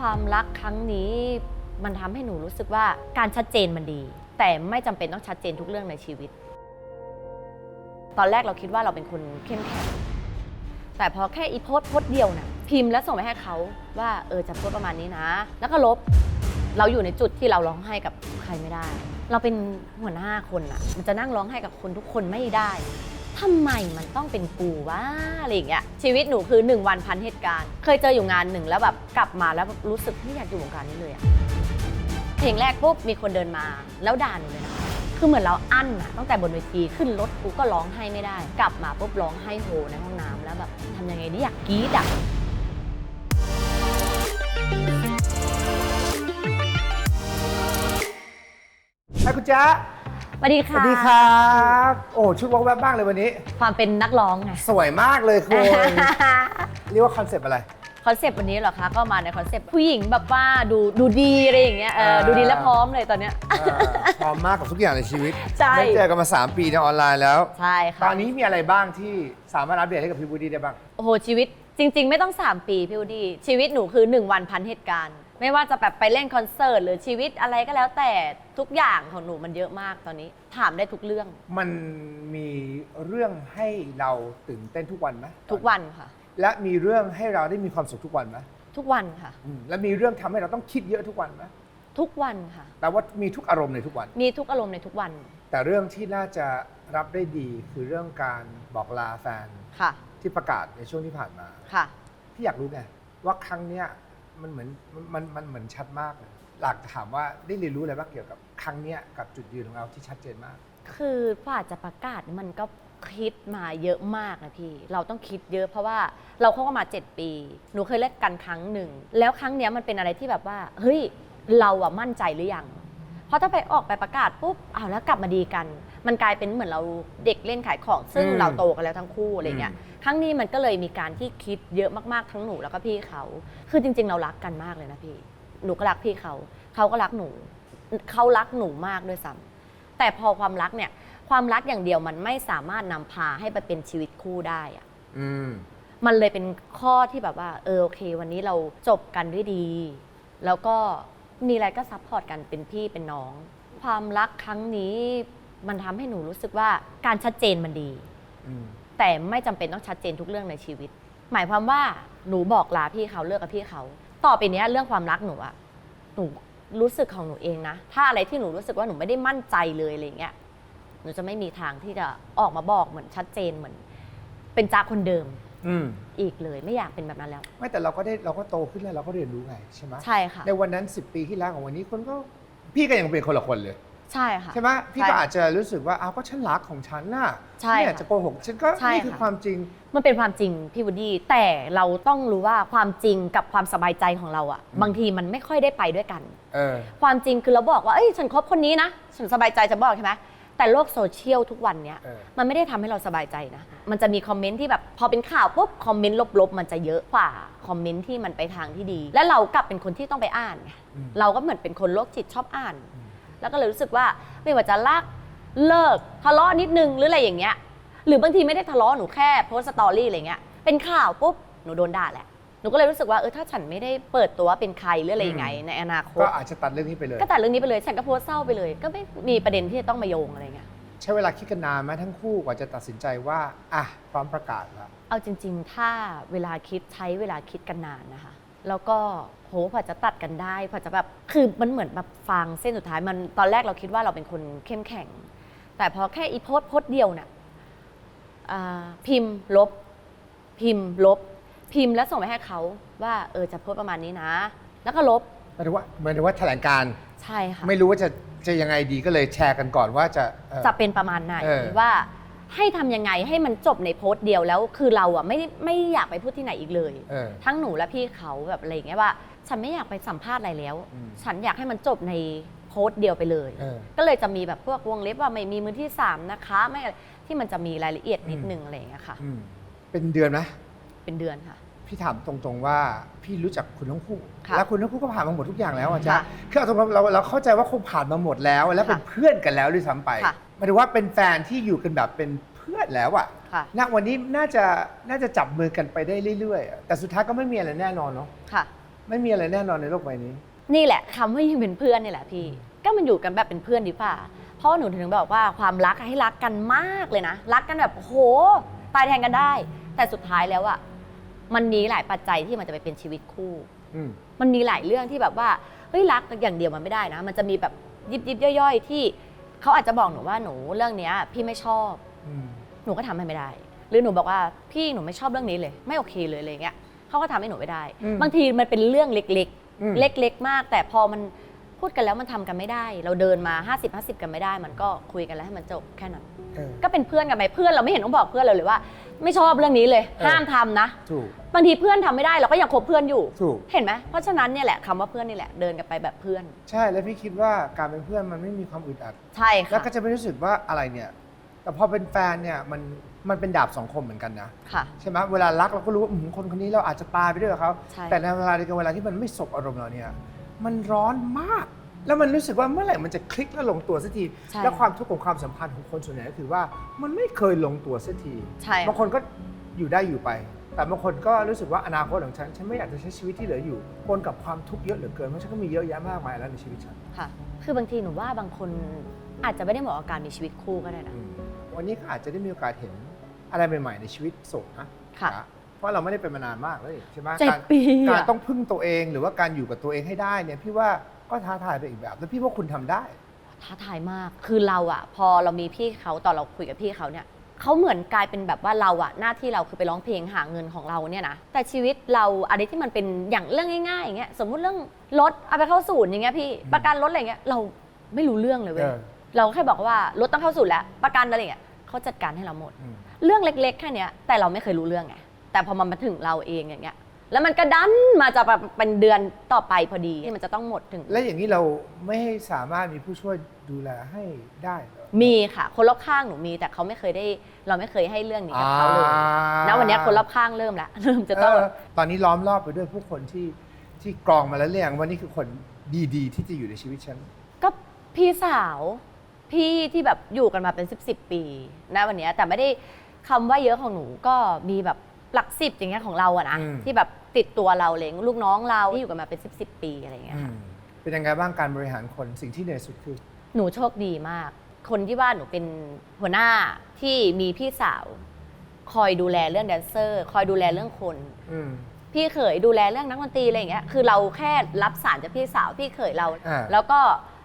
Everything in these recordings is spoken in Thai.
ความรักครั้งนี้มันทำให้หนูรู้สึกว่าการชัดเจนมันดี แต่ไม่จำเป็นต้องชัดเจนทุกเรื่องในชีวิต ตอนแรกเราคิดว่าเราเป็นคนเข้มแข็ง แต่พอแค่อีโพสต์โพสต์เดียวน่ะพิมพ์แล้วส่งไปให้เขาว่าเออจะโพสต์ประมาณนี้นะ แล้วก็ลบเราอยู่ในจุดที่เราร้องไห้กับใครไม่ได้ เราเป็นหัวหน้าคนอะมันจะนั่งร้องไห้กับคนทุกคนไม่ได้ ทำไมมันต้องเป็นกูวะอะไรอย่างเงี้ยชีวิตหนูคือ 1 วันพันเหตุการณ์ เคยเจออยู่งานหนึ่งแล้วแบบกลับมาแล้วแบบรู้สึกไม่อยากอยู่วงการนี้เลยอะเพลงแรกปุ๊บมีคนเดินมาแล้วด่าหนูเลยนะคือเหมือนเราอั้นอะตั้งแต่บนเวทีขึ้นรถกูก็ร้องไห้ไม่ได้ กลับมาปุ๊บร้องไห้โฮในห้องน้ำแล้วแบบทำยังไงดีอยากกรี๊ดอะให้คุณจ๊ะ สวัสดีสค่ะวัสดีครับ โอ้ชุดวอกแวบบ้างเลยวันนี้ ความเป็นนักร้องไง สวยมากเลยคุณ เรียกว่าคอนเซปต์อะไร คอนเซปต์วันนี้เหรอคะ ก็มาในคอนเซปต์ผู้หญิงแบบว่าดูดูดีอะไรอย่างเงี้ยเอออ่าดูดีและพร้อมเลยตอนเนี้ย เออพร้อมมากกับทุกอย่างในชีวิตใช่ได้เจอกันมา 3 ปีในออนไลน์แล้ว ใช่ค่ะ ตอนนี้มีอะไรบ้างที่สามารถอัปเดตให้กับพี่บูดี้ได้บ้าง โอ้โหชีวิตจริง ๆ ไม่ต้อง 3 ปีพี่วดีชีวิตหนูคือ 1 วันพันเหตุการณ์ ไม่ว่าจะแบบไปเล่นคอนเสิร์ตหรือชีวิตอะไรก็แล้วแต่ทุกอย่างของหนูมันเยอะมากตอนนี้ ถามได้ทุกเรื่องมันมีเรื่องให้เราตื่นเต้นทุกวันไหมทุกวันค่ะ และมีเรื่องให้เราได้มีความสุขทุกวันไหมทุกวันค่ะ อืมและมีเรื่องทำให้เราต้องคิดเยอะทุกวันไหมทุกวันค่ะ แต่ว่ามีทุกอารมณ์ในทุกวัน มีทุกอารมณ์ในทุกวันแต่เรื่องที่น่าจะรับได้ดีคือเรื่องการบอกลาแฟนค่ะที่ประกาศในช่วงที่ผ่านมา ค่ะ พี่อยากรู้ไงว่าครั้งเนี้ย มันเหมือนมันมันเหมือนชัดมากเลยหลักถามว่าได้เรียนรู้อะไรบ้างเกี่ยวกับครั้งเนี้ยกับจุดยืนของเราที่ชัดเจนมาก คือกว่าจะประกาศมันก็คิดมาเยอะมากนะพี่ เราต้องคิดเยอะเพราะว่าเราเข้ามา 7 ปี หนูเคยเล่นกันครั้งหนึ่ง แล้วครั้งเนี้ยมันเป็นอะไรที่แบบว่า เฮ้ย เราอะมั่นใจหรือยัง เพราะถ้าไปออกไปประกาศปุ๊บอ้าวแล้วกลับมาดีกัน มันกลายเป็นเหมือนเราเด็กเล่นขายของ ซึ่งอืมเราโตกันแล้วทั้งคู่อะไรเงี้ย อืม ครั้งนี้มันก็เลยมีการที่คิดเยอะมากๆทั้งหนูแล้วก็พี่เขา คือจริง ๆ เรารักกันมากเลยนะพี่ หนูก็รักพี่เขา เขาก็รักหนู เขารักหนูมากด้วยซ้ำแต่พอความรักเนี่ย ความรักอย่างเดียวมันไม่สามารถนำพาให้ไปเป็นชีวิตคู่ได้อะ อืม มันเลยเป็นข้อที่แบบว่า เออโอเค วันนี้เราจบกันด้วยดี แล้วก็มีอะไรก็ซัพพอร์ตกันเป็นพี่เป็นน้อง ความรักครั้งนี้มันทำให้หนูรู้สึกว่าการชัดเจนมันดี อืม แต่ไม่จำเป็นต้องชัดเจนทุกเรื่องในชีวิต หมายความว่าหนูบอกลาพี่เขาเลิกกับพี่เขา ต่อไปเนี้ยเรื่องความรักหนูอะหนูรู้สึกของหนูเองนะ ถ้าอะไรที่หนูรู้สึกว่าหนูไม่ได้มั่นใจเลยอะไรเงี้ยหนูจะไม่มีทางที่จะออกมาบอกเหมือนชัดเจนเหมือน เป็นจ้าคนเดิมอืม อีกเลยไม่อยากเป็นแบบนั้นแล้ว ไม่แต่เราก็ได้เราก็โตขึ้นแล้วเราก็เรียนรู้ไงใช่ไหมใช่ค่ะ ในวันนั้น 10 ปีที่แล้วของวันนี้คนก็พี่ก็ยังเป็นคนละคนเลย ใช่ค่ะ ใช่ไหมพี่ใช่ก็อาจจะรู้สึกว่าอ้าวก็ฉันรักของฉันน่ะใช่ไม่อยากค่ะจะโกหกฉันก็ใช่นี่คือค่ะ ความจริง มันเป็นความจริงพี่วูดดี้แต่เราต้องรู้ว่าความจริงกับความสบายใจของเราอะอืมบางทีมันไม่ค่อยได้ไปด้วยกัน เออ ความจริงคือเราบอกว่าเอ้ยฉันคบคนนี้นะฉันสบายใจจะบอกใช่ไหมแต่โลกโซเชียลทุกวันเนี้ยเออ มันไม่ได้ทำให้เราสบายใจนะ มันจะมีคอมเมนต์ที่แบบพอเป็นข่าวปุ๊บคอมเมนต์ลบๆ มันจะเยอะกว่าคอมเมนต์ที่มันไปทางที่ดี และเรากลับเป็นคนที่ต้องไปอ่านไงอืมเราก็เหมือนเป็นคนโรคจิตชอบอ่าน อืม แล้วก็เลยรู้สึกว่าไม่ว่าจะรักเลิกทะเลาะนิดนึงหรืออะไรอย่างเงี้ย หรือบางทีไม่ได้ทะเลาะหนูแค่โพสต์สตอรี่อะไรเงี้ยเป็นข่าวปุ๊บหนูโดนด่าแหละหนูก็เลยรู้สึกว่าเออถ้าฉันไม่ได้เปิดตัวว่าเป็นใครหรืออะไรยังไง ในอนาคตก็อาจจะตัดเรื่องนี้ไปเลย ก็ตัดเรื่องนี้ไปเลยฉันก็โพสต์เศร้าไปเลย ก็ไม่มีประเด็นที่จะต้องมาโยงอะไรเงี้ยใช้เวลาคิดกันนานไหมทั้งคู่กว่าจะตัดสินใจว่าอะพร้อมประกาศแล้วเอาจริง ๆ ถ้าเวลาคิดใช้เวลาคิดกันนานนะคะ แล้วก็โหพอจะตัดกันได้พอจะแบบคือมันเหมือนแบบฟางเส้นสุดท้ายมันตอนแรกเราคิดว่าเราเป็นคนเข้มแข็ง แต่พอแค่อีโพสต์โพสต์เดียวเนี่ยอ่าพิมพ์ลบ พิมพ์ลบ พิมพ์แล้วส่งไปให้เขาว่าเออจะโพสต์ประมาณนี้นะ แล้วก็ลบหมายถึงว่าหมายถึงว่าแถลงการณ์ใช่ค่ะไม่รู้ว่าจะจะยังไงดีก็เลยแชร์กันก่อนว่าจะเอ่อจะเป็นประมาณไหนเออว่า ให้ทำยังไงให้มันจบในโพสต์เดียวแล้ว คือเราอะไม่ได้ไม่อยากไปพูดที่ไหนอีกเลย เออ ทั้งหนูและพี่เขาแบบอะไรอย่างเงี้ยว่า ฉันไม่อยากไปสัมภาษณ์อะไรแล้ว อืมฉันอยากให้มันจบในโพสต์เดียวไปเลย เออก็เลยจะมีแบบพวกวงเล็บว่าไม่มีมือที่สามนะคะไม่อะไรที่มันจะมีรายละเอียดนิดนึงอะไรอย่างเงี้ยค่ะ อืมเป็นเดือนไหมเป็นเดือนค่ะ พี่ถามตรงๆว่าพี่รู้จักคุณทั้งคู่ ค่ะแล้วคุณทั้งคู่ก็ผ่านมาหมดทุกอย่างแล้วอะจ๊ะค่ะคือเอาตรงๆเราเราเข้าใจว่าคงผ่านมาหมดแล้ว แล้วเป็นค่ะเพื่อนกันแล้วด้วยซ้ำไป ค่ะ หมายถึงว่าเป็นแฟนที่อยู่กันแบบเป็นเพื่อนแล้วอะค่ะ ณวันนี้น่าจะน่าจะจับมือกันไปได้เรื่อยๆอะแต่สุดท้ายก็ไม่มีอะไรแน่นอนเนาะค่ะมไม่มีอะไรแน่นอนในโลกใบนี้ นี่แหละคำว่ายังเป็นเพื่อนนี่แหละพี่ ก็มันอยู่กันแบบเป็นเพื่อนดีกว่าเพราะว่าหนูถึงบอกว่าความรักอะให้รักกันมากเลยนะ รักกันแบบโหตายแทนกันได้ แต่สุดท้ายแล้วอะมันมีหลายปัจจัยที่มันจะไปเป็นชีวิตคู่ อืม มันมีหลายเรื่องที่แบบว่าเฮ้ยรักอย่างเดียวมันไม่ได้นะ มันจะมีแบบยิบยิบย่อยๆ ที่ เขาอาจจะบอกหนูว่าหนูเรื่องเนี้ยพี่ไม่ชอบ อืมหนูก็ทำให้ไม่ได้ หรือหนูบอกว่าพี่หนูไม่ชอบเรื่องนี้เลย ไม่โอเคเลยอะไรเงี้ยเขาก็ทำให้หนูไม่ได้ อืมบางทีมันเป็นเรื่องเล็กอืม ๆ เล็กๆ มาก แต่พอมันพูดกันแล้วมันทำกันไม่ได้ เราเดินมา 50 50 กันไม่ได้ มันก็คุยกันแล้วให้มันจบแค่นั้น เออ ก็เป็นเพื่อนกันไปเพื่อนเราไม่เห็นต้องบอกเพื่อนเราเลยว่า ไม่ชอบเรื่องนี้เลยเออห้ามทำนะ ถูก บางทีเพื่อนทำไม่ได้เราก็ยังคบเพื่อนอยู่ ถูก เห็นไหมเพราะฉะนั้นเนี่ยแหละคำว่าเพื่อนนี่แหละเดินกันไปแบบเพื่อน ใช่แล้วพี่คิดว่าการเป็นเพื่อนมันไม่มีความอึดอัด ใช่แล้วค่ะก็จะไม่รู้สึกว่าอะไรเนี่ย แต่พอเป็นแฟนเนี่ยมันมันเป็นดาบสองคมเหมือนกันนะ ค่ะ ใช่ไหมเวลารักเราก็รู้ว่าอืมคนคนนี้เราอาจจะตายไปด้วยกับเขาใช่ แต่ในเวลาเดียวกันเวลาที่มันไม่สบอารมณ์เราเนี่ย มันร้อนมาก แล้วมันรู้สึกว่าเมื่อไหร่มันจะคลิกและลงตัวสักที ใช่แล้วความทุกข์ของความสัมพันธ์ของคนส่วนใหญ่ก็คือว่ามันไม่เคยลงตัวสักทีใช่ บางคนก็อยู่ได้อยู่ไป แต่บางคนก็รู้สึกว่าอนาคตของฉัน ฉันไม่อยากจะใช้ชีวิตที่เหลืออยู่ปนกับความทุกข์เยอะเหลือเกินเพราะฉันก็มีเยอะแยะมากมายแล้วในชีวิตฉันค่ะ คือบางทีหนูว่าบางคนอาจจะไม่ได้เหมาะกับการมีชีวิตคู่ก็ได้นะอืมวันนี้ก็อาจจะได้มีโอกาสเห็นอะไรใหม่ๆในชีวิตโสดนะค่ะนะเพราะเราไม่ได้เป็นมานานมากเลยใช่ไหมเจ็ดการ ปีการอะ ต้องพึ่งตัวเองหรือว่าการอยู่กับตัวเองให้ได้เนี่ยพี่ว่า ก็ท้าทายไปอีกแบบ แล้วพี่ว่าคุณทำได้ ท้าทายมาก คือเราอะพอเรามีพี่เขาตอนเราคุยกับพี่เขาเนี่ยเขาเหมือนกลายเป็นแบบว่าเราอะหน้าที่เราคือไปร้องเพลงหาเงินของเราเนี่ยนะ แต่ชีวิตเราอะไรที่มันเป็นอย่างเรื่องง่ายๆอย่างเงี้ย สมมุติเรื่องรถเอาไปเข้าศูนย์อย่างเงี้ยพี่ ประกันรถอะไรเงี้ยเราไม่รู้เรื่องเลยเว้ย เออ เราแค่บอกว่ารถต้องเข้าศูนย์แล้วประกันอะไรเงี้ยเขาจัดการให้เราหมด อืม เรื่องเล็กๆ แค่เนี้ยแต่เราไม่เคยรู้เรื่องไง แต่พอมันมาถึงเราเองอย่างเงี้ย แล้วมันก็ดันมาจะแบบเป็นเดือนต่อไปพอดีที่มันจะต้องหมดถึง และอย่างนี้เราไม่ให้สามารถมีผู้ช่วยดูแลให้ได้เหรอ มีค่ะ คนรอบข้างหนูมีแต่เขาไม่เคยได้ เราไม่เคยให้เรื่องนี้กับเขาเลยอ่า ณวันเนี้ยคนรอบข้างเริ่มแล้วเริ่มจะต้อง เออตอนนี้ล้อมรอบไปด้วยผู้คนที่ที่กรองมาแล้วเรียงว่านี่คือคนดีๆ ที่จะอยู่ในชีวิตฉัน ก็พี่สาวพี่ที่แบบอยู่กันมาเป็น 10บสปีนะวันเนี้ยแต่ไม่ได้คำว่าเยอะของหนูก็มีแบบหลักสิบอย่างเงี้ยของเราอะนะอืม ที่แบบ ติดตัวเราเลยลูกน้องเราที่อยู่กันมาเป็น 10บสปีอะไรอย่างเงี้ยค่ะเป็นยังไงบ้างการบริหารคนสิ่งที่เหนื่อยสุดคือ หนูโชคดีมาก คนที่ว่าหนูเป็นหัวหน้าที่มีพี่สาว คอยดูแลเรื่องแดนเซอร์ คอยดูแลเรื่องคนอืมพี่เขยดูแลเรื่องนักดนตรีอะไรอย่างเงี้ยคือเราแค่รับสารจากพี่สาวพี่เขยเราอ่าแล้วก็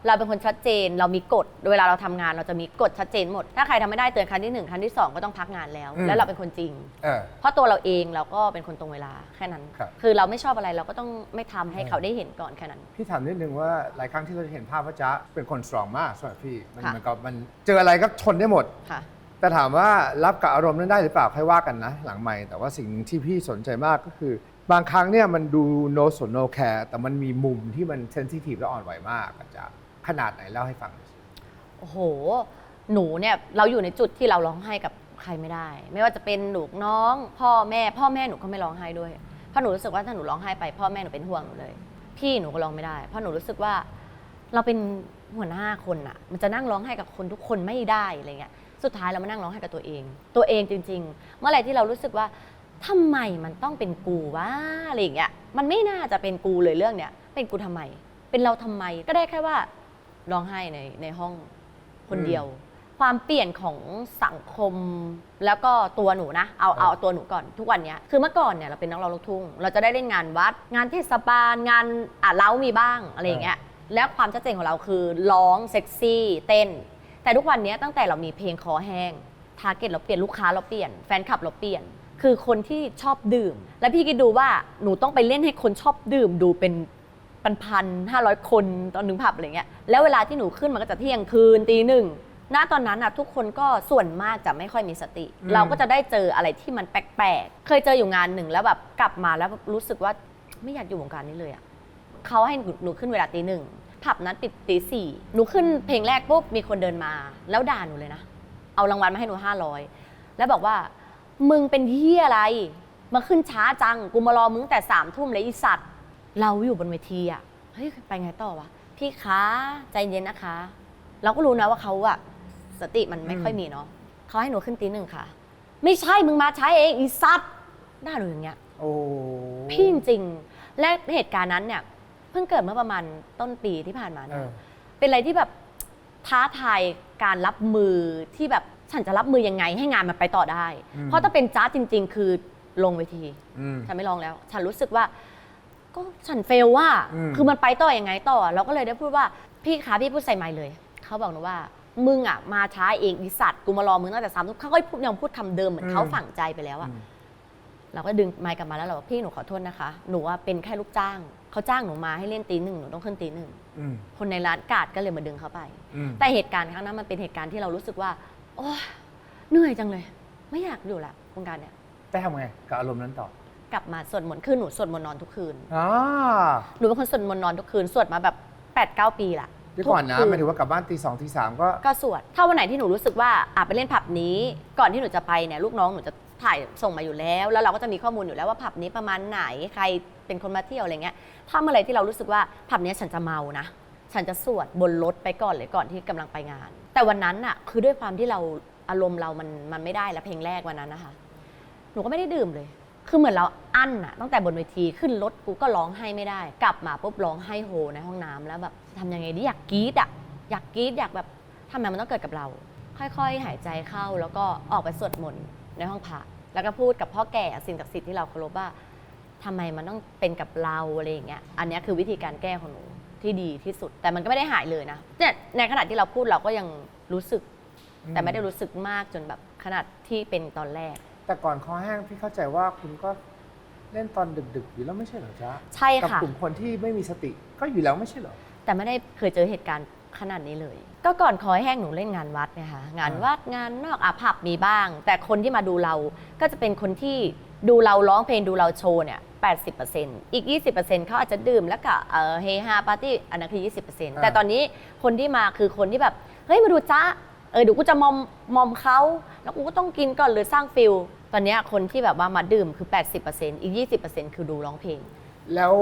เราเป็นคนชัดเจน เรามีกฎเวลาเราทำงานเราจะมีกฎชัดเจนหมด ถ้าใครทำไม่ได้เตือนครั้งที่หนึ่งครั้งที่สองก็ต้องพักงานแล้วแล้วเราเป็นคนจริง เออ เพราะตัวเราเองเราก็เป็นคนตรงเวลาแค่นั้นครับคือเราไม่ชอบอะไรเราก็ต้องไม่ทำให้เออเขาได้เห็นก่อนแค่นั้น พี่ถามนิดนึงว่าหลายครั้งที่เราจะเห็นภาพว่าจ๊ะเป็นคนสตรองมากสำหรับพี่มันค่ะ เหมือนกับมันเจออะไรก็ทนได้หมด ค่ะ แต่ถามว่ารับกับอารมณ์นั้นได้หรือเปล่าค่อยว่ากันนะ หลังใหม่ แต่ว่าสิ่งหนึ่งที่พี่สนใจมากก็คือ บางครั้งเนี่ยมันดู no สน no care แต่มันมีมุมที่มันเซนซิทีฟและอ่อนไหวมากอาจารย์ ขนาดไหนเล่าให้ฟัง โอ้โห หนูเนี่ยเราอยู่ในจุดที่เราร้องไห้กับใครไม่ได้ ไม่ว่าจะเป็นหนูน้อง พ่อแม่ พ่อแม่หนูก็ไม่ร้องไห้ด้วย เพราะหนูรู้สึกว่าถ้าหนูร้องไห้ไป พ่อแม่หนูเป็นห่วงหนูเลย พี่หนูก็ร้องไม่ได้ เพราะหนูรู้สึกว่า เราเป็นหัวหน้าคนอะมันจะนั่งร้องไห้กับคนทุกคนไม่ได้อะไรเงี้ย สุดท้ายเรามานั่งร้องไห้กับตัวเอง ตัวเองจริง ๆ เมื่อไหร่ที่เรารู้สึกว่าทำไมมันต้องเป็นกูวะอะไรอย่างเงี้ย มันไม่น่าจะเป็นกูเลยเรื่องเนี้ย เป็นกูทำไม เป็นเราทำไม ก็ได้แค่ว่า ร้องไห้ในในห้องคนเดียว ความเปลี่ยนของสังคมแล้วก็ตัวหนูนะ เอาเอาตัวหนูก่อนทุกวันเนี้ยคือเมื่อก่อนเนี่ยเราเป็นนักร้องลูกทุ่งเราจะได้เล่นงานวัด งานเทศบาลงานอะเล้ามีบ้างอะไรอย่างเงี้ยแล้วความชัดเจนของเราคือร้องเซ็กซี่เต้น แต่ทุกวันเนี้ยตั้งแต่เรามีเพลงคอแห้งทาร์เก็ตเราเปลี่ยนลูกค้าเราเปลี่ยนแฟนคลับเราเปลี่ยน คือคนที่ชอบดื่ม แล้วพี่คิดดูว่าหนูต้องไปเล่นให้คนชอบดื่มดูเป็น พันพันห้าร้อยคนตอนหนึ่งผับอะไรเงี้ยแล้วเวลาที่หนูขึ้นมันก็จะเที่ยงคืนตีหนึ่งณตอนนั้นนะทุกคนก็ส่วนมากจะไม่ค่อยมีสติอืมเราก็จะได้เจออะไรที่มันแปลกๆ เคยเจออยู่งานหนึ่งแล้วแบบกลับมาแล้วรู้สึกว่าไม่อยากอยู่วงการนี้เลยอะเขาให้หนูหนูขึ้นเวลาตีหนึ่งผับนั้นปิดตีสี่หนูขึ้นเพลงแรกปุ๊บมีคนเดินมา แล้วด่าหนูเลยนะ เอารางวัลมาให้หนูห้าร้อยแล้วบอกว่ามึงเป็นเฮียอะไร มาขึ้นช้าจังกูมารอมึงแต่สามทุ่มเลยอีสัตว์ เราอยู่บนเวทีอะเฮ้ยไปไงต่อวะพี่คะใจเย็นนะคะ เราก็รู้นะว่าเขาอะสติมันไม่ค่อยมีเนาะเขาให้หนูขึ้นตีหนึ่งค่ะ ไม่ใช่มึงมาใช้าเองอีสัตว์ด่าหนูอย่างเงี้ยโอ้พี่จริงๆและเหตุการณ์นั้นเนี่ย เพิ่งเกิดเมื่อประมาณต้นปีที่ผ่านมาเอเนี่ยอเป็นอะไรที่แบบท้าทายการรับมือที่แบบฉันจะรับมือยังไงให้งานมันไปต่อได้อืมเพราะถ้าเป็นจ้าจริง ๆ คือลงเวทีอืมฉันไม่ลองแล้ว ฉันรู้สึกว่า ก็ฉันเฟลว่า อืม คือมันไปต่ออยังไงต่อ เราก็เลยได้พูดว่าพี่คะพี่พูดใส่ไมค์เลย เขาบอกหนูว่า มึงอะมาช้าเองอีสัตว์กูมารอมึงตั้งแต่สามทุ่มเขาก็พูดยังพูดคำเดิมเหมือนเขาฝังใจไปแล้วอะอืมเราก็ดึงไมค์กลับมาแล้วเราบอกพี่หนูขอโทษนะคะ หนูว่าเป็นแค่ลูกจ้าง เขาจ้างหนูมาให้เล่นตีหนึ่งหนูต้องขึ้นตีหนึ่ง อืมคนในร้านกาดก็เลยมาดึงเขาไป อืมแต่เหตุการณ์ครั้งนั้นมันเป็นเหตุการณ์ที่เรารู้สึกว่า โอ้ยเหนื่อยจังเลย ไม่อยากอยู่ละวงการเนี่ยแต่ทำไงกับอารมณ์นั้นต่อ กลับมาสวดมนต์คือหนูสวดมนต์นอนทุกคืน อ่าหนูเป็นคนสวดมนต์นอนทุกคืน สวดมาแบบ8ปดเปีละเดี๋ยวก่อนนะทุหมายถึงว่ากลับบ้านตีสองตีสามก็ก็สวด ถ้าวันไหนที่หนูรู้สึกว่าอะไปเล่นผับนี้ ก่อนที่หนูจะไปเนี่ยลูกน้องหนูจะถ่ายส่งมาอยู่แล้ว แล้วเราก็จะมีข้อมูลอยู่แล้วว่าผับนี้ประมาณไหนใครเป็นคนมาเที่ยวอะไรเงี้ย ถ้าเมื่อไหรที่เรารู้สึกว่าผับเนี้ยฉันจะเมานะ ฉันจะสวดบนรถไปก่อนเลยก่อนที่กำลังไปงาน แต่วันนั้นน่ะคือด้วยความที่เราอารมณ์เรามันมันไม่ได้แล้วเพลงแรกวันนั้นนะคะ หนูก็ไม่ได้ดื่มเลย คือเหมือนเราอั้นอะตั้งแต่บนเวทีขึ้นรถกูก็ร้องไห้ไม่ได้ กลับมาปุ๊บร้องไห้โฮในห้องน้ำแล้วแบบทำยังไงดีอยากกรี๊ดอะอยากกรี๊ดอยากแบบทำไมมันต้องเกิดกับเรา ค่อยๆ หายใจเข้าแล้วก็ออกไปสวดมนต์ในห้องพระแล้วก็พูดกับพ่อแก่สิ่งศักดิ์สิทธิ์ที่เราเคารพว่าทำไมมันต้องเป็นกับเราอะไรอย่างเงี้ยอันเนี้ยคือวิธีการแก้ของหนูที่ดีที่สุด แต่มันก็ไม่ได้หายเลยนะเนี่ยในขณะที่เราพูดเราก็ยังรู้สึก แต่ไม่ได้รู้สึกมากจนแบบขนาดที่เป็นตอนแรก แต่ก่อนคอแห้งพี่เข้าใจว่าคุณก็เล่นตอนดึกๆอยู่แล้วไม่ใช่เหรอจ๊ะใช่กับค่ะ กลุ่มคนที่ไม่มีสติก็อยู่แล้วไม่ใช่เหรอ แต่ไม่ได้เคยเจอเหตุการณ์ขนาดนี้เลย ก็ก่อนคอยแห้งหนูเล่นงานวัดเนี่ยค่ะงานวัดงานนอกอาผับมีบ้าง แต่คนที่มาดูเราก็จะเป็นคนที่ดูเราร้องเพลงดูเราโชว์เนี่ย80%อีก 20%เขาอาจจะดื่มแล้วก็เออเฮฮาปาร์ตี้อันนั้นคือ 20%แต่ตอนนี้คนที่มาคือคนที่แบบ เฮ้ย มาดูจ้าเออเดี๋ยวกูจะมอมมอมเขาแล้วกูก็ต้องกินก่อนหรือสร้างฟิลต อนเนี้ยคนที่แบบว่ามาดื่มคือ 80%อีก 20%คือดูร้องเพลง แล้ว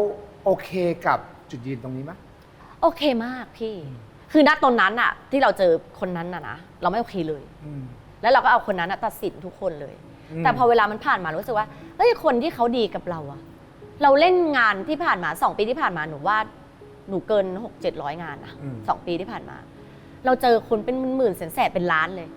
โอเคกับจุดยืนตรงนี้ไหมโอเคมากพี่ คือณตอนนั้นอะที่เราเจอคนนั้นอะนะเราไม่โอเคเลย อืม แล้วเราก็เอาคนนั้นอะตัดสินทุกคนเลย อืม แต่พอเวลามันผ่านมารู้สึกว่าเฮ้ยคนที่เขาดีกับเราอะเราเล่นงานที่ผ่านมาสองปีที่ผ่านมาหนูว่าหนูเกินหกเจ็ดร้อยงานนะอืม สองปีที่ผ่านมา เราเจอคนเป็นหมื่นๆแสนแสนเป็นล้านเลย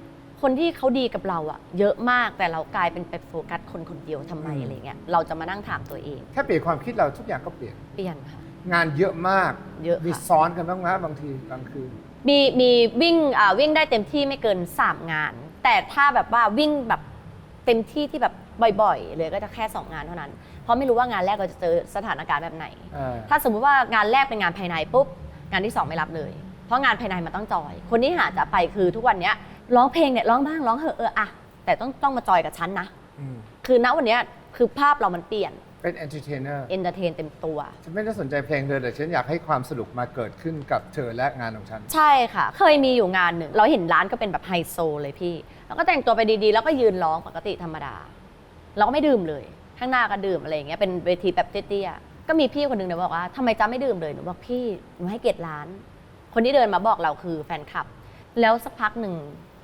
คนที่เขาดีกับเราอะเยอะมากแต่เรากลายเป็นไปโฟกัสคนคนเดียวทำไมอะไรเงี้ยเราจะมานั่งถามตัวเองถ้าเปลี่ยนความคิดเราทุกอย่างก็เปลี่ยน เปลี่ยนค่ะ งานเยอะมากเยอะค่ะ มีซ้อนกันบ้างไหมบางทีกลางคืน มีมีวิ่งอ่าวิ่งได้เต็มที่ไม่เกิน 3 งาน แต่ถ้าแบบว่าวิ่งแบบเต็มที่ที่แบบบ่อยๆ เลยก็จะแค่ 2 งานเท่านั้น เพราะไม่รู้ว่างานแรกเราจะเจอสถานการณ์แบบไหน เออถ้าสมมุติว่างานแรกเป็นงานภายในปุ๊บ งานที่ 2 ไม่รับเลย เพราะงานภายในมันต้องจอย คนที่หาจะไปคือทุกวันเนี้ย ร้องเพลงเนี่ยร้องบ้างร้องเหอะเอออะแต่ต้องต้องมาจอยกับฉันนะ อืมคือณวันเนี้ยคือภาพเรามันเปลี่ยนเป็นเอนเตอร์เทนเนอร์เอนเตอร์เทนเต็มตัว ฉันไม่ได้สนใจเพลงเธอแต่ฉันอยากให้ความสนุกมาเกิดขึ้นกับเธอและงานของฉัน ใช่ค่ะ เคยมีอยู่งานหนึ่ง เราเห็นร้านก็เป็นแบบไฮโซเลยพี่ แล้วก็แต่งตัวไปดีๆ แล้วก็ยืนร้องปกติธรรมดา เราก็ไม่ดื่มเลย ข้างหน้าก็ดื่มอะไรอย่างเงี้ย เป็นเวทีแบบเตี้ยๆ ก็มีพี่คนหนึ่งเนี่ยบอกว่าทำไมจ้าไม่ดื่มเลย หนูบอกพี่ หนูให้เกียรติร้าน คนที่เดินมาบอกเราคือแฟนคลับ แล้วสักพักหนึ่ง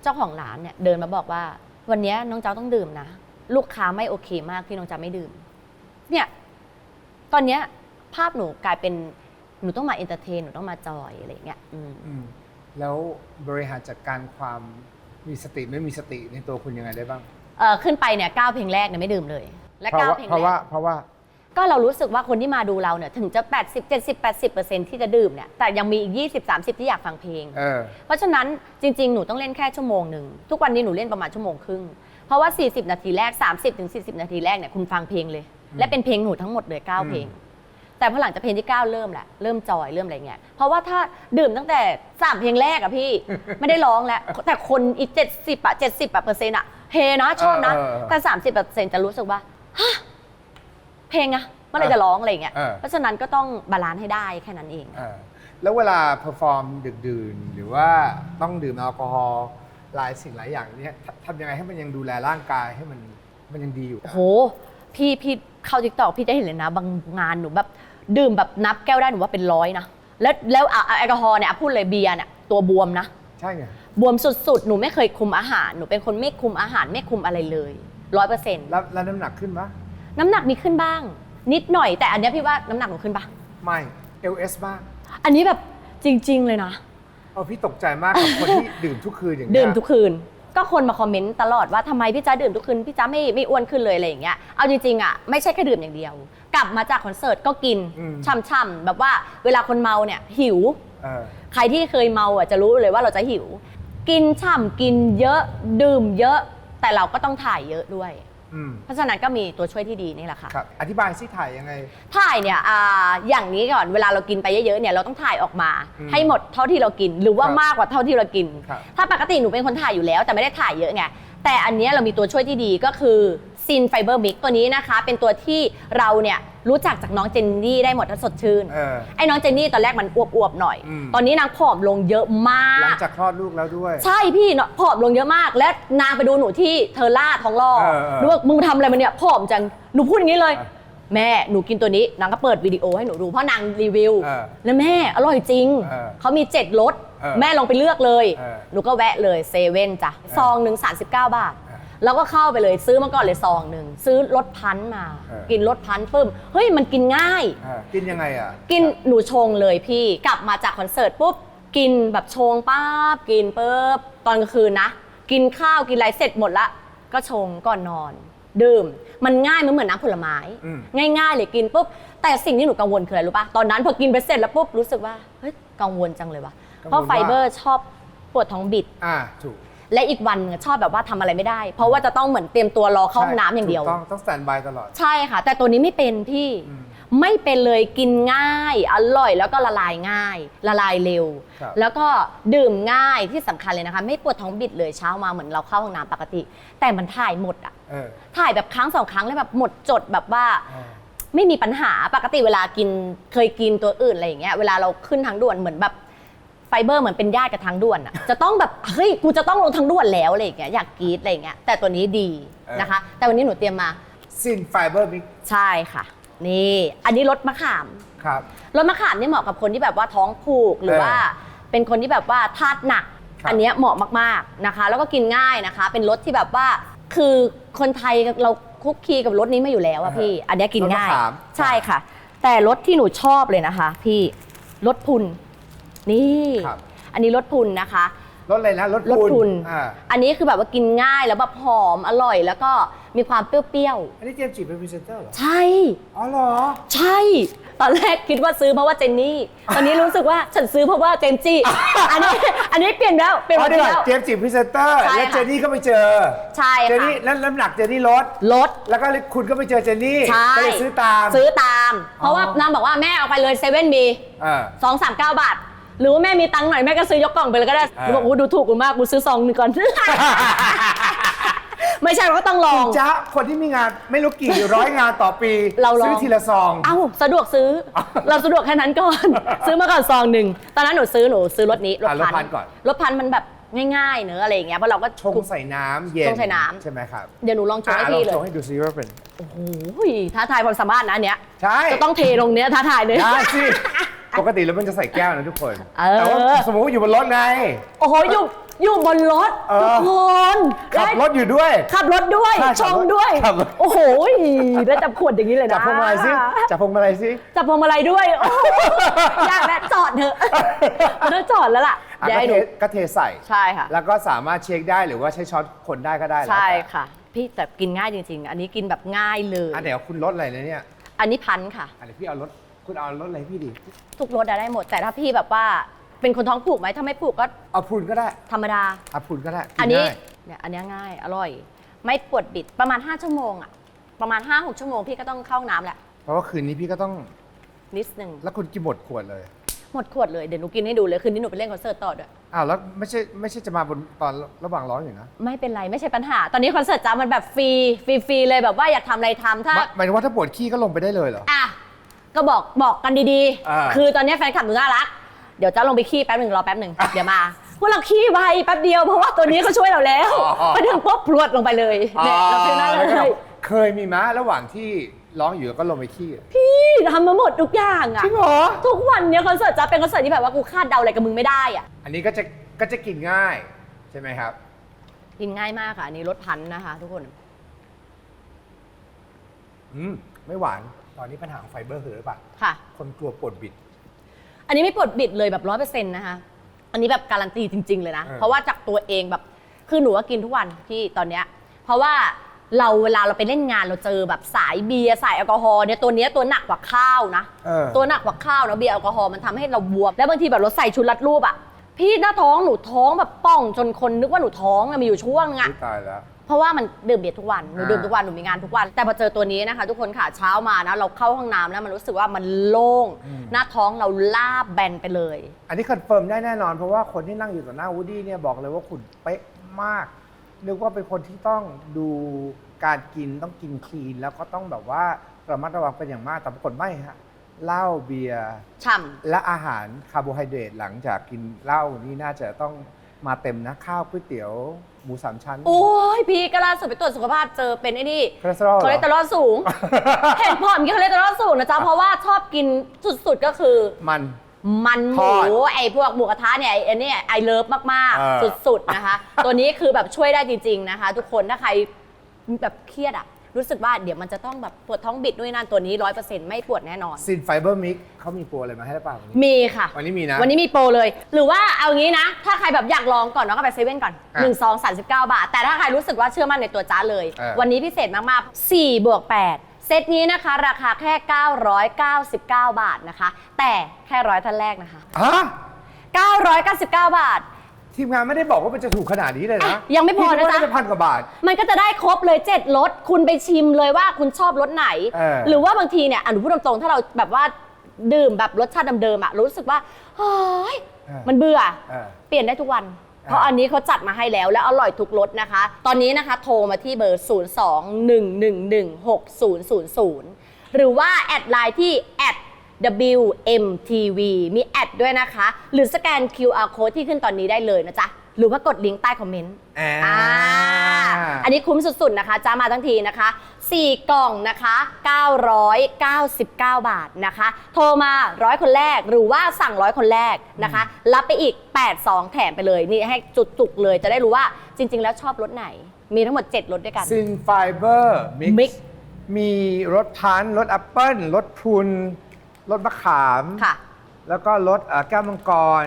เจ้าของร้านเนี่ยเดินมาบอกว่า วันเนี้ยน้องเจ้าต้องดื่มนะ ลูกค้าไม่โอเคมากที่น้องเจ้าไม่ดื่ม เนี่ย ตอนเนี้ยภาพหนูกลายเป็นหนูต้องมาเอนเตอร์เทนหนูต้องมาจอยอะไรอย่างเงี้ยอืม อืมแล้วบริหารจัดการความมีสติไม่มีสติในตัวคุณยังไงได้บ้าง เอ่อขึ้นไปเนี่ยเก้าเพลงแรกเนี่ยไม่ดื่มเลย และเพราะเก้าว่าเพลงเพราะแรว่ากเพราะว่า ก็เรารู้สึกว่าคนที่มาดูเราเนี่ยถึงจะ 80 70 80เปอร์เซ็นที่จะดื่มเนี่ยแต่ยังมีอีก 20 30 ที่อยากฟังเพลง เออ เพราะฉะนั้นจริง ๆ หนูต้องเล่นแค่ชั่วโมงหนึ่ง ทุกวันนี้หนูเล่นประมาณชั่วโมงครึ่ง เพราะว่า 40 นาทีแรก 30ถึง40 นาทีแรกเนี่ยคุณฟังเพลงเลย และเป็นเพลงหนูทั้งหมดเลย 9 เพลง แต่พอหลังจากเพลงที่ 9 เริ่มแหละเริ่มจอยเริ่มอะไรเงี้ยเพราะว่าถ้าดื่มตั้งแต่ 3 เพลงแรกอะพี่ ไม่ได้ร้องแล้วแต่คนอีก 70อะ70อะเปอร์เซ็นต์อะเฮนะชอบนะเออเออเออ แต่ 30เปอร์เซ็นต์จะรู้สึกว่าฮะ เพลงอะเมื่อไหรจะร้องอะไรเงี้ย เออ เพราะฉะนั้นก็ต้องบาลานซ์ให้ได้แค่นั้นเองเออแล้วเวลาเพอร์ฟอร์มดึกดื่นหรือว่าต้องดื่มแอลกอฮอล์หลายสิ่งหลายอย่างเนี้ยททำยังไงให้มันยังดูแลร่างกายให้มันมันยังดีอยู่ โอ้โห พี่พี่เข้าทิกตอกพี่จะเห็นเลยนะ บางงานหนูแบบ ดื่มแบบนับแก้วได้หนูว่าเป็นร้อยนะ แล้วแล้วอะแอลกอฮอล์เนี่ยอะพูดเลยเบียร์เนี่ยตัวบวมนะ ใช่ไงบวมสุดๆ หนูไม่เคยคุมอาหาร หนูเป็นคนไม่คุมอาหารไม่คุมอะไรเลยร้อยเปอร์เซ็นต์แล้วแล้วน้ำหนักขึ้นปะ น้ำหนักมีขึ้นบ้าง นิดหน่อยแต่อันเนี้ยพี่ว่าน้ำหนักหนูขึ้นปะไม่เอลเอสมากอันนี้แบบจริง ๆ เลยนะ เออพี่ตกใจมากกับคนที่ดื่มทุกคืนอย่างเงี้ยดื่มทุกคืน ก็คนมาคอมเมนต์ตลอดว่าทำไมพี่จ้าดื่มทุกคืนพี่จ้าไม่ไม่อ้วนขึ้นเลยอะไรอย่างเงี้ยเอาจริงๆอะไม่ใช่แค่ดื่มอย่างเดียว กลับมาจากคอนเสิร์ตก็กินอืมช่ำๆแบบว่าเวลาคนเมาเนี่ยหิว เออ ใครที่เคยเมาอะจะรู้เลยว่าเราจะหิว กินฉ่ำกินเยอะดื่มเยอะ แต่เราก็ต้องถ่ายเยอะด้วย อืม เพราะฉะนั้นก็มีตัวช่วยที่ดีนี่แหละค่ะ ครับ อธิบายซิถ่ายยังไง ถ่ายเนี่ยอ่าอย่างนี้ก่อนเวลาเรากินไปเยอะๆเนี่ยเราต้องถ่ายออกมา อืมให้หมดเท่าที่เรากิน หรือว่าครับมากกว่าเท่าที่เรากิน ครับ ถ้าปกติหนูเป็นคนถ่ายอยู่แล้ว แต่ไม่ได้ถ่ายเยอะไงแต่อันเนี้ยเรามีตัวช่วยที่ดีก็คือซินไฟเบอร์มิกตัวนี้นะคะ เป็นตัวที่เราเนี่ย รู้จักจากน้องเจนนี่ได้หมดถ้าสดชื่น เออ ไอ้น้องเจนนี่ตอนแรกมันอวบๆหน่อย อืม ตอนนี้นางผอมลงเยอะมาหลังก จากคลอดลูกแล้วด้วย ใช่พี่เนาะผอมลงเยอะมาก และนางไปดูหนูที่เทอร่าท้องล่อเออเออดูว่ามึงทำอะไรมาเนี่ยผอมจังหนูพูดอย่างนี้เลย เออแม่หนูกินตัวนี้นางก็เปิดวิดีโอให้หนูดูเพราะนางรีวิว เออแล้วแม่อร่อยจริงเออเขามีเจ็ดรสเออแม่ลองไปเลือกเลย เออหนูก็แวะเลยเซเว่นจ้ะซองหนึ่ง39 บาทเออ แล้วก็เข้าไปเลยซื้อมาก่อนเลยซองหนึ่งซื้อรสพันธุ์มา เออ กินรสพันธุ์ปึ้มเฮ้ยมันกินง่ายเออกินยังไงอะ กินหนูชงเลยพี่กลับมาจากคอนเสิร์ตปุ๊บกินแบบชงป๊าบกินปุ๊บตอนกลางคืนนะ กินข้าวกินอะไรเสร็จหมดละ ก็ชงก่อนนอน ดื่มมันง่ายมันเหมือนน้ำผลไม้ อืม ง่ายๆเลยกินปุ๊บแต่สิ่งที่หนูกังวลคืออะไรรู้ปะตอนนั้นพอกินไปเสร็จแล้วปุ๊บรู้สึกว่าเฮ้ยกังวลจังเลยวะเพราะไฟเบอร์ชอบปวดท้องบิด อ่าถูก และอีกวันหนึ่งชอบแบบว่าทำอะไรไม่ได้ เพราะว่าจะต้องเหมือนเตรียมตัวรอเข้าห้องน้ำอย่างเดียวถูกต้องต้องสแตนบายตลอด ใช่ค่ะ แต่ตัวนี้ไม่เป็นพี่อืมไม่เป็นเลยกินง่าย อร่อยแล้วก็ละลายง่าย ละลายเร็วครับแล้วก็ดื่มง่ายที่สำคัญเลยนะคะ ไม่ปวดท้องบิดเลยเช้ามาเหมือนเราเข้าห้องน้ำปกติ แต่มันถ่ายหมดอะเออถ่ายแบบครั้งสองครั้งแล้วแบบหมดจดแบบว่าเออไม่มีปัญหาปกติเวลากินเคยกินตัวอื่นอะไรอย่างเงี้ยเวลาเราขึ้นทางด่วนเหมือนแบบ ไฟเบอร์เหมือนเป็นญาติกับทางด่วนอะจะต้องแบบเฮ้ยกูจะต้องลงทางด่วนแล้วอะไรอย่างเงี้ยอยากกรีดอะไรอย่างเงี้ยแต่ตัวนี้ดีนะคะ แต่วันนี้หนูเตรียมมาซินไฟเบอร์มิกใช่ค่ะ นี่ อันนี้รสมะขามครับรสมะขามนี่เหมาะกับคนที่แบบว่าท้องผูกหรือเออว่า เป็นคนที่แบบว่าธาตุหนักครับอันเนี้ยเหมาะมากๆนะคะ แล้วก็กินง่ายนะคะ เป็นรสที่แบบว่าคือคนไทยเราคุกคีกับรสนี้มาอยู่แล้วอะพี่ อันเนี้ยกินง่ายรสมะขามใช่ค่ะ แต่รสที่หนูชอบเลยนะคะ พี่รสพุน นี่ ครับ อันนี้รสพุนนะคะ รสอะไรนะรสรสพุนอ่าอันนี้คือแบบว่ากินง่ายแล้วแบบหอมอร่อย แล้วก็มีความเปรี้ยวอันนี้เจมส์จีเป็นพรีเซนเตอร์เหรอ ๆ ใช่ อ๋อเหรอ ใช่ ตอนแรกคิดว่าซื้อเพราะว่าเจนนี่ ตอนนี้รู้สึกว่าฉันซื้อเพราะว่าเจมส์จี้อันนี้ อันนี้เปลี่ยนแล้ว เปลี่ยนอ๋อมาเดี๋ยวก่อนแล้วเจมส์จีพรีเซนเตอร์ ใช่แล้วค่ะ เจนนี่ก็ไปเจอ ใช่เจนค่ะนี่แล้วน้ำหนักเจนนี่ลด ลด แล้วก็คุณก็ไปเจอเจนนี่ใช่ ก็เลยซื้อตาม ซื้อตาม เพราะอ๋อว่านางบอกว่าแม่เอาไปเลยเซเว่นมีอ่า สองสามเก้าบาท หรือว่าแม่มีตังค์หน่อยแม่ก็ซื้อยกกล่องไปเลยก็ได้เออหนูบอกอู้ดูถูกกูมากกูซื้อซองหนึ่งก่อน ไม่ใช่เราก็ต้องลอง จ๊ะคนที่มีงานไม่รู้กี่ร้อยงานต่อปี เราลอง ซื้อทีละซอง เอ้าสะดวกซื้อ เราสะดวกแค่นั้นก่อน ซื้อมาก่อนซองหนึ่งตอนนั้นหนูซื้อหนูซื้อรถนี้รถอะรถพัพันนก่อน รถพันมันแบบง่ายๆเนอะอะไรอย่างเงี้ยเพราะเราก็ ชงใส่น้ำเย็นชงใส่น้ำ ใช่ไหมครับเดี๋ยวหนูลองโชว์ให้อะลอพี่งเลชงยให้ดูซิว่าเป็น โอ้โหท้าทายความสามารถนะอันเนี้ยใช่จะต้องเทลงเนี้ยท้าทายเลย ได้สิ ปกติแล้วมันจะใส่แก้วนะทุกคน เออ แต่ว่าสมมติว่าอยู่บนรถไง โอ้โหอยู่อยู่บนรถเออ ทุกคนขับได้รถอยู่ด้วย ขับรถด้วยใช่ชงด้วย ขับรถ โอ้โหแล้วจับขวดอย่างนี้เลยนะจับพวงมาลัยสิจับพวงมาลัยสิ จับพวงมาลัยด้วยโอ้โหอยากแวะจอดเถอะมันต้องจอดแล้วล่ะอะเดี๋ยวก็ให้เทดูก็เทใส่ ใช่ค่ะ แล้วก็สามารถเช็คได้หรือว่าใช้ช้อนคนได้ก็ได้แล้วใช่แต่ค่ะ พี่แต่กินง่ายจริง ๆ อันนี้กินแบบง่ายเลยอะเดี๋ยวคุณรถอะไรนะเนี่ยอันนี้พันค่ะ อันนี้พี่เอารถ คุณเอารถอะไรให้พี่ดิ ทุกรสได้หมด แต่ถ้าพี่แบบว่าเป็นคนท้องผูกไหมถ้าไม่ผูกก็เอาพรุนก็ได้ ธรรมดา เอาพรุนก็ได้กิอันนี้ง่ายเนี่ยอันเนี้ยง่ายอร่อย ไม่ปวดบิดประมาณ 5 ชั่วโมงอะประมาณ 5-6 ชั่วโมงพี่ก็ต้องเข้าห้องน้ำแหละเพราะว่าคืนนี้พี่ก็ต้อง นิดนึงแล้วคุณกินหมดขวดเลย หมดขวดเลยเดี๋ยวหนูกินให้ดูเลยคืนนี้หนูไปเล่นคอนเสิร์ตต่อด้วยอ้าวแล้วไม่ใช่ไม่ใช่จะมาบนตอนระหว่างร้อนอยู่นะไม่เป็นไรไม่ใช่ปัญหา ตอนนี้คอนเสิร์ตจ้ามันแบบฟรีฟรีฟรีเลยแบบว่าอยากทำอะไรทำถ้า หมายหมายถึงว่าถ้าปวดขี้ก็ลงไปได้เลยเหรอ อะ ก็บอกบอกกันดีอ่า ๆ คือตอนนี้แฟนคลับหนูน่ารัก เดี๋ยวจะลงไปขี้แป๊บหนึ่งรอแป๊บหนึ่งเดี๋ยวมาพวกเราขี้ไวแป๊บเดียวเพราะว่าตัวนี้เขาช่วยเราแล้วไปถึงปุ๊บพรวดลงไปเลยเนี่ยเราเป็นนั่นแล้วก็เลยเคยมีมะระหว่างที่ร้องอยู่แล้วก็ลงไปขี้อะ พี่ทำมาหมดทุกอย่างอะจริงเหรอ ทุกวันเนี้ยคอนเสิร์ตจะเป็นคอนเสิร์ตที่แบบว่ากูคาดเดาอะไรกับมึงไม่ได้อะอันนี้ก็จะก็จะกินง่ายใช่ไหมครับ กินง่ายมากค่ะอันนี้รสพันธุ์นะคะ ทุกคน อืม ไม่หวาน ตอนนี้ปัญหาของไฟเบอร์คือหรือเปล่าค่ะ คนกลัวปวดบิด อันนี้ไม่ปลดบิดเลยแบบร้อยเปอร์เซ็นต์นะคะ อันนี้แบบการันตีจริง ๆ เลยนะ เออ เพราะว่าจากตัวเองแบบ คือหนูก็กินทุกวันพี่ตอนเนี้ย เพราะว่าเราเวลาเราไปเล่นงานเราเจอแบบสายเบียร์สายแอลกอฮอล์เนี่ยตัวเนี้ยตัวหนักกว่าข้าวนะ เออ ตัวหนักกว่าข้าวนะเบียร์แอลกอฮอล์มันทำให้เราบวม แล้วบางทีแบบเราใส่ชุดรัดรูปอะพี่หน้าท้องหนูท้องแบบป่องจนคนนึกว่าหนูท้องอะมีอยู่ช่วงนึงอะ อุ๊ยตายแล้วเพ ราะว่ามันดื่มเบียร์ทุกวันหนูอ่าดื่มทุกวันหนูมีงานทุกวัน แต่พอเจอตัวนี้นะคะ ทุกคนค่ะเช้ามานะเราเข้าห้องน้ำแล้วมันรู้สึกว่ามันโล่งหน้าท้องเราลาบแบนไปเลย อันนี้คอนเฟิร์มได้แน่นอน เพราะว่าคนที่นั่งอยู่ต่อหน้าวูดดี้เนี่ยบอกเลยว่าคุณเป๊ะมากนึกว่าเป็นคนที่ต้องดูการกินต้องกินคลีน แล้วก็ต้องแบบว่าระมัดระวังเป็นอย่างมากแต่ปรากฏไม่ฮะเหล้าเบียร์ ฉ่และอาหารคาร์โบไฮเดรตหลังจากกินเหล้านี่น่าจะต้อง มาเต็มนะข้าวก๋วยเตี๋ยวหมูสามชั้นำโอ้ยพี่ก็ล่าสุดไปตรวจสุขภาพเจอเป็นไอ้นี่คอเลสเตอรอลคอเลสเตอรอลสูง เห็นผอมกินคอเลสเตอรอลสูงนะจ๊ะเพราะว่าชอบกินสุดๆก็คือ มัน มันหทมูอดไอ้พวกหมูกระทะเนี่ยไอ้ไอ้เนี่ยไอเลิฟมาก เออ ๆ สุด ๆ นะคะ ตัวนี้คือแบบช่วยได้จริง ๆ นะคะ ทุกคนถ้าใครแบบเครียดอะ รู้สึกว่าเดี๋ยวมันจะต้องแบบปวดท้องบิดด้วยนั่นตัวนี้ร้อยเปอร์เซ็นต์ไม่ปวดแน่นอน ซินไฟเบอร์มิกเขามีโปรอะไรมาให้หรือเปล่าวันนี้ มีค่ะ วันนี้มีนะวันนี้มีโปรเลย หรือว่าเอางี้นะ ถ้าใครแบบอยากลองก่อนเนาะก็ไปเซเว่นก่อนอะ1นึ่งสองสามสิบเก้าบาท แต่ถ้าใครรู้สึกว่าเชื่อมั่นในตัวจ้าเลย เออ วันนี้พิเศษมากๆ4บวก8เซตนี้นะคะ ราคาแค่ 999 บาทนะคะ แต่แค่ร้อยท่านแรกนะคะ ฮะ 999 บาท ทีมงานไม่ได้บอกว่ามันจะถูกขนาดนี้เลยนะอะยังไม่พอนะพี่คิดว่าจ๊ะน่าจะพันกว่าบาท มันก็จะได้ครบเลย7รสคุณไปชิมเลยว่าคุณชอบรสไหน เออ หรือว่าบางทีเนี่ยอะหนูพูดตรงๆถ้าเราแบบว่าดื่มแบบรสชาติเดิมๆอะรู้สึกว่าเฮ้ยเออมันเบื่อ เออ เปลี่ยนได้ทุกวันเพราะอันนี้เขาจัดมาให้แล้วแล้วอร่อยทุกรสนะคะ ตอนนี้นะคะโทรมาที่เบอร์ 02-111-6000 หรือว่า แอดไลน์ที่ WMTV มีแอดด้วยนะคะ หรือสแกน QR code ที่ขึ้นตอนนี้ได้เลยนะจ๊ะ หรือว่ากดลิงก์ใต้คอมเมนต์อ่าอ่าอันนี้คุ้มสุดๆนะคะจ้ามาทั้งทีนะคะ 4 กล่องนะคะ 999 บาทนะคะ โทรมาร้อยคนแรกหรือว่าสั่งร้อยคนแรกนะคะ รับไปอีก 8 2 แถมไปเลย นี่ให้จุกๆเลยจะได้รู้ว่าจริง ๆ แล้วชอบรสไหน มีทั้งหมด 7รสด้วยกัน ซินไฟเบอร์มิ Mix กซ์มีรสพันธุ์รสแอปเปิ้ลรสพรุน รสมะขาม ค่ะ แล้วก็รสเอ่อแก้วมังกร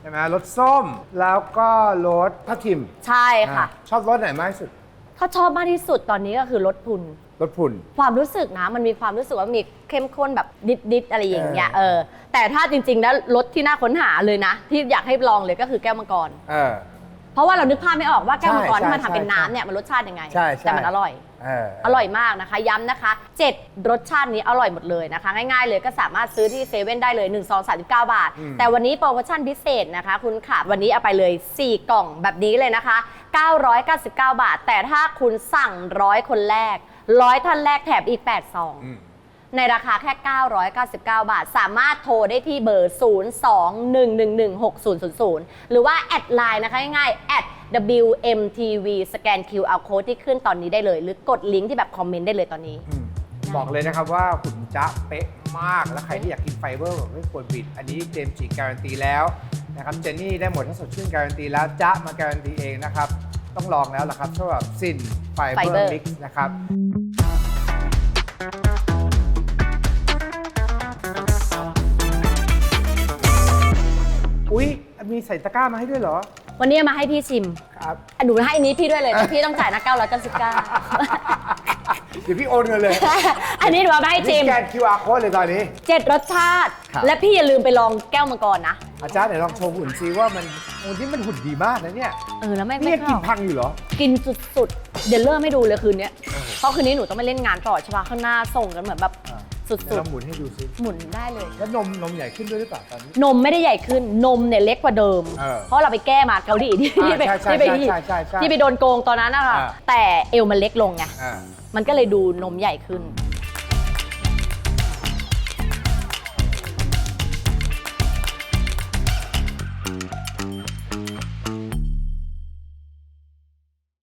ใช่ไหมรสส้มแล้วก็รสทับทิมใช่ค่ะ อ่าชอบรสไหนมากที่สุดเขาชอบมากที่สุดตอนนี้ก็คือรสพุน รสพรุนความรู้สึกนะมันมีความรู้สึกว่ามีเข้มข้นแบบดิดๆอะไรอย่างเงี้ยเอเออ อแต่ถ้าจริงๆแล้วรสที่น่าค้นหาเลยนะ ที่อยากให้ลองเลยก็คือแก้วมังกร เออ เพราะว่าเรานึกภาพไม่ออกว่าแก้วมังกรใช่ที่มันใช่ทำเป็นใช่น้ำเนี่ยมันรสชาติยังไง ใช่ใช่ แต่มันอร่อย เอออร่อยมากนะคะ ย้ำนะคะ 7 รสชาตินี้อร่อยหมดเลยนะคะ ง่ายๆเลยก็สามารถซื้อที่เซเว่นได้เลย 1 2 3 9 บาท อืม แต่วันนี้โปรโมชั่นพิเศษนะคะ คุณขาดวันนี้เอาไปเลย 4 กล่องแบบนี้เลยนะคะ 999 บาท แต่ถ้าคุณสั่งร้อยคนแรกร้อยท่านแรกแถมอีก8ซอง อืม ในราคาแค่ 999 บาท สามารถโทรได้ที่เบอร์ 02-111-6000 หรือว่า แอดไลน์นะคะง่ายๆแอด WMTV สแกน QR code ที่ขึ้นตอนนี้ได้เลย หรือกดลิงก์ที่แบบคอมเมนต์ได้เลยตอนนี้ อืมบอกเลยนะครับว่าคุณจ๊ะเป๊ะมาก แล้วใครที่อยากกินไฟเบอร์แบบไม่ควรบิด อันนี้เจมส์จีการันตีแล้วนะครับ เจนนี่ได้หมดถ้าสดชื่นการันตีแล้วจ๊ะมาการันตีเองนะครับ ต้องลองแล้วล่ะครับสำหรับซินไฟเบอ Fiber ร์มิกซ์นะครับ อุ๊ย มีใส่ตะกร้ามาให้ด้วยเหรอ วันนี้มาให้พี่ชิมครับอะหนูให้อันนี้พี่ด้วยเลยแต่พี่ต้องจ่ายนะ999 เดี๋ยวพี่โอนเงินเลยอันนี้หนูเอามาให้ชินี่มสแกน QR code เลยตอนนี้ เจ็ดรสชาติ ครับ และพี่อย่าลืมไปลองแก้วมังกรนะ อาจารย์เดี๋ยวลองโชว์หุ่นซิว่ามันวันนี้มันหุ่นดีมากนะเนี่ยเออ แล้วไม่นี่ไม่ยังกินเข้าพังอยู่เหรอ กินสุดๆ เดี๋ยวเริ่มให้ดูเลยคืนนี้เพราะคืนนี้หนูต้องไปเล่นงานต่อใช่ปะข้างหน้าส่งกันเหมือนแบบ อ่า สุเดี๋ยวดลองหมุนให้ดูซิๆ หมุนได้เลย แล้วนมนมใหญ่ขึ้นด้วยหรือเปล่าตอนนี้ นมไม่ได้ใหญ่ขึ้น นมเนี่ยเล็กกว่าเดิม เออเพราะเราไปแก้มาเกาหลีที่อ่าที่ไปใช่ใช่ที่ไปใช่ใช่ใช่ที่ไปโดนโกงตอนนั้นนะคะอ่า แต่เอวมันเล็กลงไง อ่า มันก็เลยดูนมใหญ่ขึ้น